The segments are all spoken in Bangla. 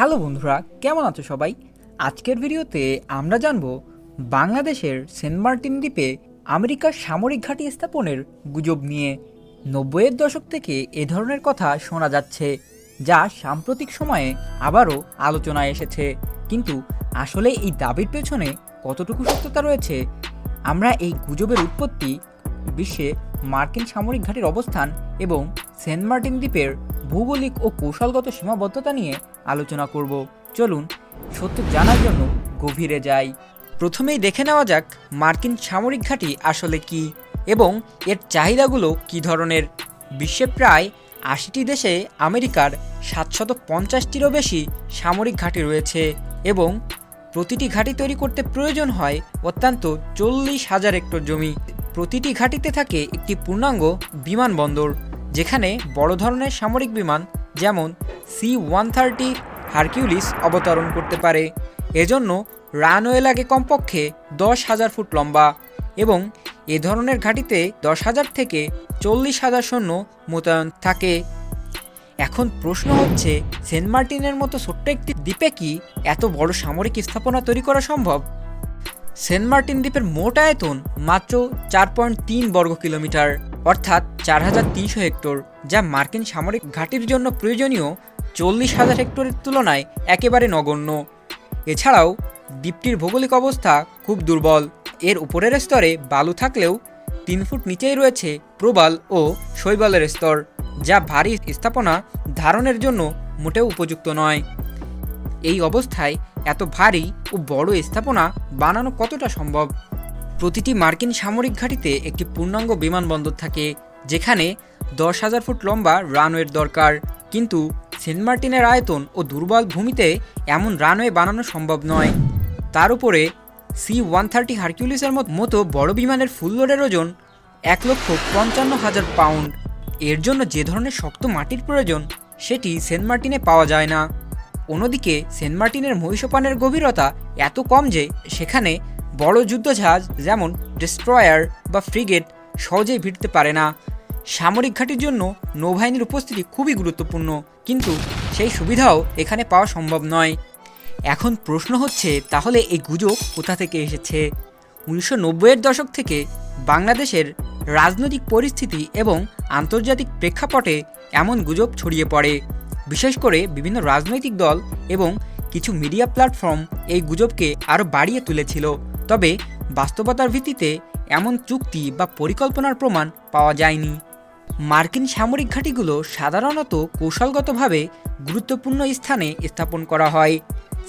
হ্যালো বন্ধুরা, কেমন আছো সবাই? আজকের ভিডিওতে আমরা জানব বাংলাদেশের সেন্ট মার্টিন দ্বীপে আমেরিকার সামরিক ঘাঁটি স্থাপনের গুজব নিয়ে। নব্বইয়ের দশক থেকে এ ধরনের কথা শোনা যাচ্ছে, যা সাম্প্রতিক সময়ে আবারও আলোচনায় এসেছে। কিন্তু আসলে এই দাবির পেছনে কতটুকু সত্যতা রয়েছে? আমরা এই গুজবের উৎপত্তি, বিশ্বে মার্কিন সামরিক ঘাঁটির অবস্থান এবং সেন্ট মার্টিন দ্বীপের ভৌগোলিক ও কৌশলগত সীমাবদ্ধতা নিয়ে আলোচনা করব। চলুন, সত্য জানার জন্য গভীরে যাই। প্রথমেই দেখে নেওয়া যাক মার্কিন সামরিক ঘাঁটি আসলে কি এবং এর চাহিদাগুলো কি ধরনের। বিশ্বে প্রায় আশিটি দেশে আমেরিকার সাতশত পঞ্চাশটিরও বেশি সামরিক ঘাঁটি রয়েছে এবং প্রতিটি ঘাঁটি তৈরি করতে প্রয়োজন হয় অত্যন্ত চল্লিশ হাজার হেক্টর জমি। প্রতিটি ঘাঁটিতে থাকে একটি পূর্ণাঙ্গ বিমানবন্দর। যেখানে বড় ধরনের সামরিক বিমান যেমন সি ওয়ান থার্টি হারকিউলিস অবতরণ করতে পারে। এজন্য রানওয়ে লাগে কমপক্ষে দশ হাজার ফুট লম্বা এবং এ ধরনের ঘাঁটিতে দশ হাজার থেকে চল্লিশ হাজার সৈন্য মোতায়েন থাকে। এখন প্রশ্ন হচ্ছে, সেন্ট মার্টিনের মতো ছোট্ট একটি দ্বীপে কি এত বড় সামরিক স্থাপনা তৈরি করা সম্ভব? সেন্ট মার্টিন দ্বীপের মোট আয়তন মাত্র চার পয়েন্ট তিন বর্গ কিলোমিটার অর্থাৎ চার হাজার তিনশো হেক্টর, যা মার্কিন সামরিক ঘাঁটির জন্য প্রয়োজনীয় চল্লিশ হাজার হেক্টরের তুলনায় একেবারে নগণ্য। এছাড়াও দ্বীপটির ভৌগোলিক অবস্থা খুব দুর্বল। এর উপরের স্তরে বালু থাকলেও তিন ফুট নিচেই রয়েছে প্রবাল ও শৈবালের স্তর, যা ভারী স্থাপনা ধারণের জন্য মোটেও উপযুক্ত নয়। এই অবস্থায় এত ভারী ও বড় স্থাপনা বানানো কতটা সম্ভব? প্রতিটি মার্কিন সামরিক ঘাঁটিতে একটি পূর্ণাঙ্গ বিমানবন্দর থাকে, যেখানে দশ হাজার ফুট লম্বা রানওয়ের দরকার। কিন্তু সেন্ট মার্টিনের আয়তন ও দুর্বল ভূমিতে এমন রানওয়ে বানানো সম্ভব নয়। তার উপরে সি ওয়ান থার্টি হারকিউলিসের মত- বড় বিমানের ফুল লোডের ওজন এক লক্ষ পঞ্চান্ন হাজার পাউন্ড। এর জন্য যে ধরনের শক্ত মাটির প্রয়োজন, সেটি সেন্ট মার্টিনে পাওয়া যায় না। অন্যদিকে সেন্ট মার্টিনের মহিষপানের গভীরতা এত কম যে সেখানে বড় যুদ্ধজাহাজ যেমন ডিস্ট্রয়ার বা ফ্রিগেট সহজেই ভিড়তে পারে না। সামরিক ঘাঁটির জন্য নৌবাহিনীর উপস্থিতি খুবই গুরুত্বপূর্ণ, কিন্তু সেই সুবিধাও এখানে পাওয়া সম্ভব নয়। এখন প্রশ্ন হচ্ছে, তাহলে এই গুজব কোথা থেকে এসেছে? উনিশশো নব্বইয়ের দশক থেকে বাংলাদেশের রাজনৈতিক পরিস্থিতি এবং আন্তর্জাতিক প্রেক্ষাপটে এমন গুজব ছড়িয়ে পড়ে। বিশেষ করে বিভিন্ন রাজনৈতিক দল এবং কিছু মিডিয়া প্ল্যাটফর্ম এই গুজবকে আরও বাড়িয়ে তুলেছিল। তবে বাস্তবতার ভিত্তিতে এমন চুক্তি বা পরিকল্পনার প্রমাণ পাওয়া যায়নি। মার্কিন সামরিক ঘাঁটিগুলো সাধারণত কৌশলগতভাবে গুরুত্বপূর্ণ স্থানে স্থাপন করা হয়।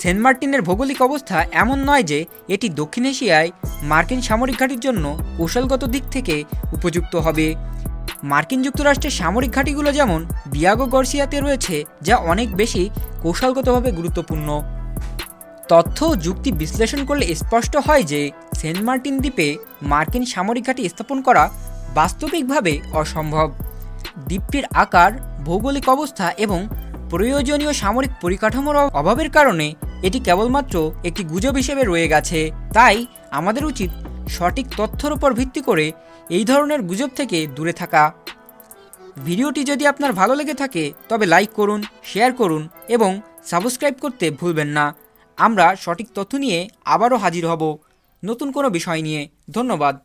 সেন্ট মার্টিনের ভৌগোলিক অবস্থা এমন নয় যে এটি দক্ষিণ এশিয়ায় মার্কিন সামরিক ঘাঁটির জন্য কৌশলগত দিক থেকে উপযুক্ত হবে। মার্কিন যুক্তরাষ্ট্রের সামরিক ঘাঁটিগুলো যেমন দিয়াগো গর্সিয়াতে রয়েছে, যা অনেক বেশি কৌশলগতভাবে গুরুত্বপূর্ণ। তথ্য যুক্তি বিশ্লেষণ করলে স্পষ্ট হয় যে সেন্ট মার্টিন দ্বীপে মার্কিন সামরিক ঘাঁটি স্থাপন করা বাস্তবিকভাবে অসম্ভব। দ্বীপটির আকার, ভৌগোলিক অবস্থা এবং প্রয়োজনীয় সামরিক পরিকাঠামোর অভাবের কারণে এটি কেবলমাত্র একটি গুজব হিসেবে রয়ে গেছে। তাই আমাদের উচিত সঠিক তথ্যের উপর ভিত্তি করে এই ধরনের গুজব থেকে দূরে থাকা। ভিডিওটি যদি আপনার ভালো লেগে থাকে, তবে লাইক করুন, শেয়ার করুন এবং সাবস্ক্রাইব করতে ভুলবেন না। আমরা সঠিক তথ্য নিয়ে আবারও হাজির হব। নতুন কোনো বিষয় নিয়ে। ধন্যবাদ।